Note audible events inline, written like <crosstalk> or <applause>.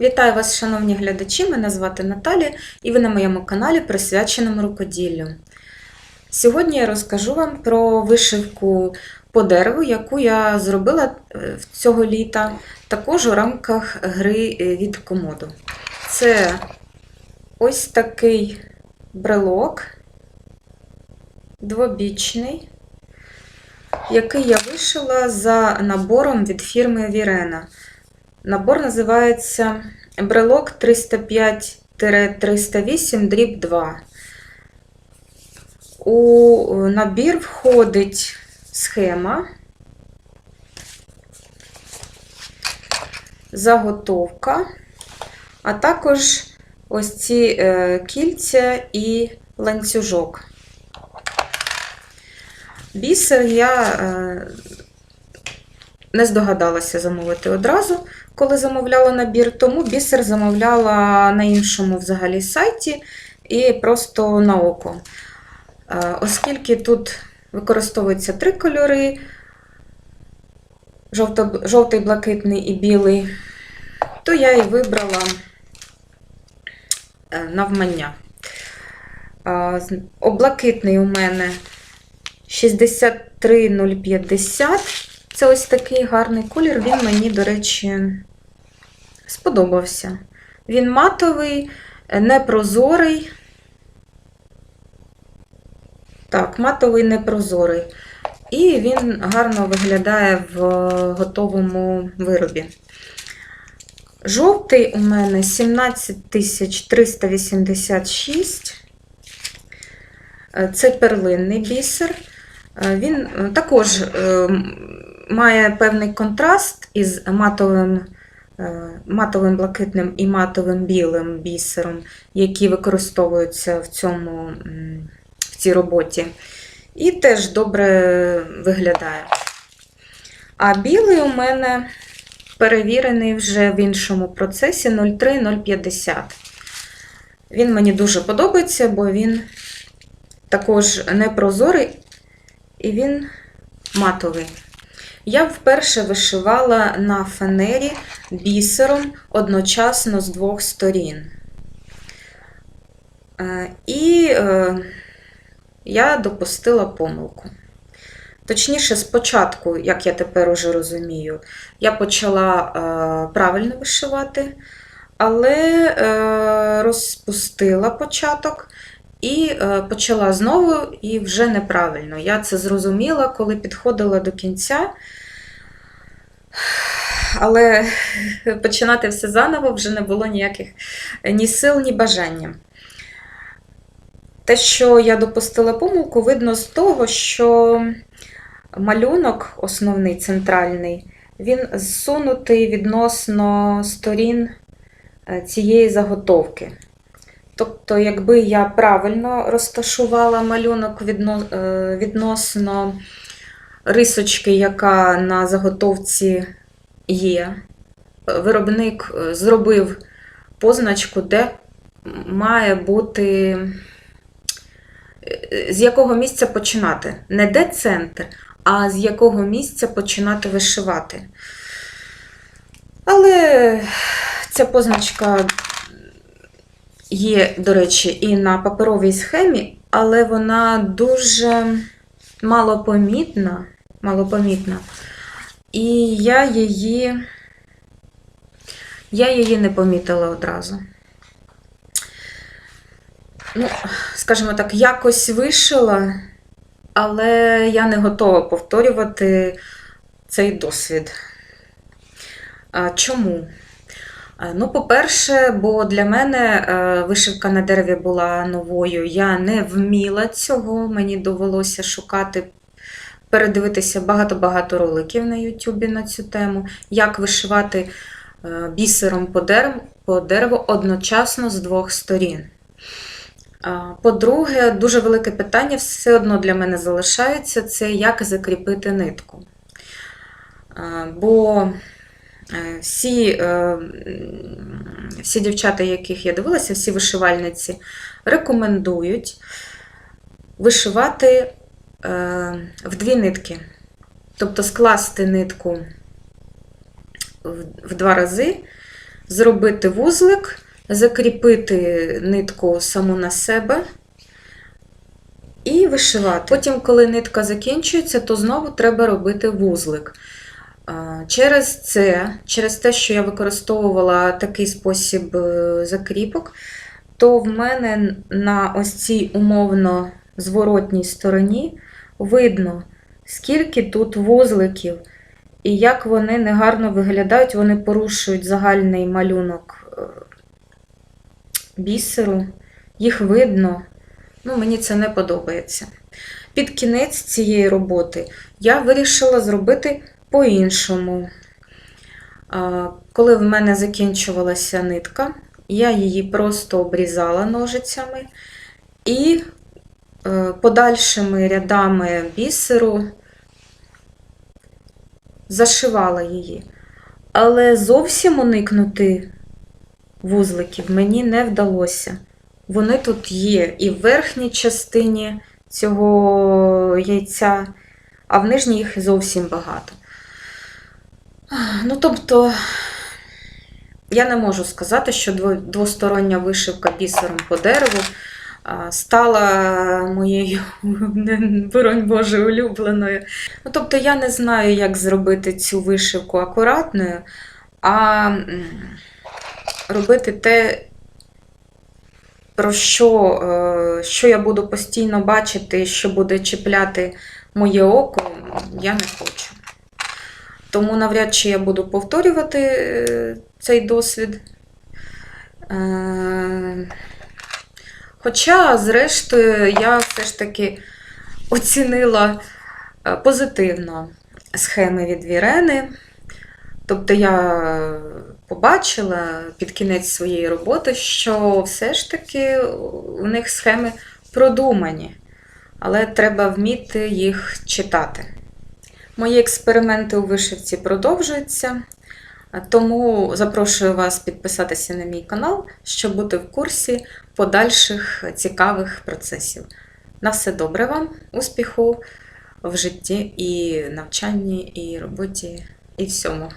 Вітаю вас, шановні глядачі! Мене звати Наталі, і ви на моєму каналі присвяченому рукоділлю. Сьогодні я розкажу вам про вишивку по дереву, яку я зробила е, цього літа, також у рамках гри е, від комоду. Це ось такий брелок, двобічний, який я вишила за набором від фірми Вірена. Набор називається брелок 305-308 дріб 2. У набір входить схема, заготовка, а також ось ці е, кільця і ланцюжок. Бісер я е, не здогадалася замовити одразу, коли замовляла набір, тому бісер замовляла на іншому взагалі сайті і просто на око. Е, Оскільки тут використовуються три кольори: жовто- жовтий, блакитний і білий, то я і вибрала е, навмання. Е, з- о, Блакитний у мене 63050. Це ось такий гарний колір. Він мені, до речі, сподобався. Він матовий, непрозорий. Так, матовий непрозорий. І він гарно виглядає в готовому виробі. Жовтий у мене 17386. Е, Це перлинний бісер. Е, Він е, також е, має певний контраст із матовим, е, матовим блакитним і матовим білим бісером, які використовуються в, цьому, в цій роботі. І теж добре виглядає. А білий у мене перевірений вже в іншому процесі 03050. Він мені дуже подобається, бо він також непрозорий і він матовий. Я вперше вишивала на фанері бісером одночасно з двох сторін. Е, І е, я допустила помилку. Точніше, спочатку, як я тепер уже розумію, я почала е, правильно вишивати, але розпустила початок і е, почала знову, і вже неправильно. Я це зрозуміла, коли підходила до кінця. Але <laughs> починати все заново вже не було ніяких ні сил, ні бажання. Те, що я допустила помилку, видно з того, що малюнок, основний центральний, він зсунутий відносно сторін е, цієї заготовки. Тобто, якби я правильно розташувала малюнок е, відносно рисочки, яка на заготовці є, виробник е, зробив позначку, де має бути, е, з якого місця починати. Не де центр, а з якого місця починати вишивати. Але ця позначка є, до речі, і на паперовій схемі, але вона дуже малопомітна, малопомітна. І я її, я її не помітила одразу. Ну, скажімо так, якось вишила, але я не готова повторювати цей досвід. А Чому? Е, Ну, по-перше, бо для мене е, вишивка на дереві була новою. Я не вміла цього, мені довелося шукати, передивитися багато-багато роликів на Ютубі на цю тему, як вишивати е, бісером по дереву, по дереву одночасно з двох сторін. По-друге, дуже велике питання все одно для мене залишається це як закріпити нитку. Бо Всі, е, всі дівчата, яких я дивилася, всі вишивальниці, рекомендують вишивати е, в дві нитки. Тобто скласти нитку в два рази зробити вузлик, закріпити нитку саму на себе і вишивати. Потім, коли нитка закінчується, то знову треба робити вузлик. Через це, через те, що я використовувала такий спосіб е, закріпок, то в мене на ось цій умовно зворотній стороні видно, скільки тут вузликів, і як вони негарно виглядають, вони порушують загальний малюнок е, бісеру. Їх видно. Ну, мені це не подобається. Під кінець цієї роботи я вирішила зробити по-іншому. Коли в мене закінчувалася нитка, я її просто обрізала ножицями і е, подальшими рядами бісеру зашивала її. Але зовсім уникнути вузликів мені не вдалося. Вони тут є і в верхній частині цього яйця, а в нижній їх зовсім багато. Ну, тобто, я не можу сказати, що двостороння вишивка бісером по дереву стала моєю, <laughs> боронь Боже, улюбленою. Ну, тобто, я не знаю, як зробити цю вишивку акуратною, а робити те, про що, е, що я буду постійно бачити, що буде чіпляти моє око, я не хочу. Тому навряд чи я буду повторювати е, цей досвід. Е, Хоча, зрештою, я все ж таки оцінила е, позитивно схеми від Вірени. Тобто я побачила під кінець своєї роботи, що все ж таки у них схеми продумані, але треба вміти їх читати. Мої експерименти у вишивці продовжуються, тому запрошую вас підписатися на мій канал, щоб бути в курсі подальших цікавих процесів. На все добре вам, успіху в житті і навчанні, і роботі, і всьому.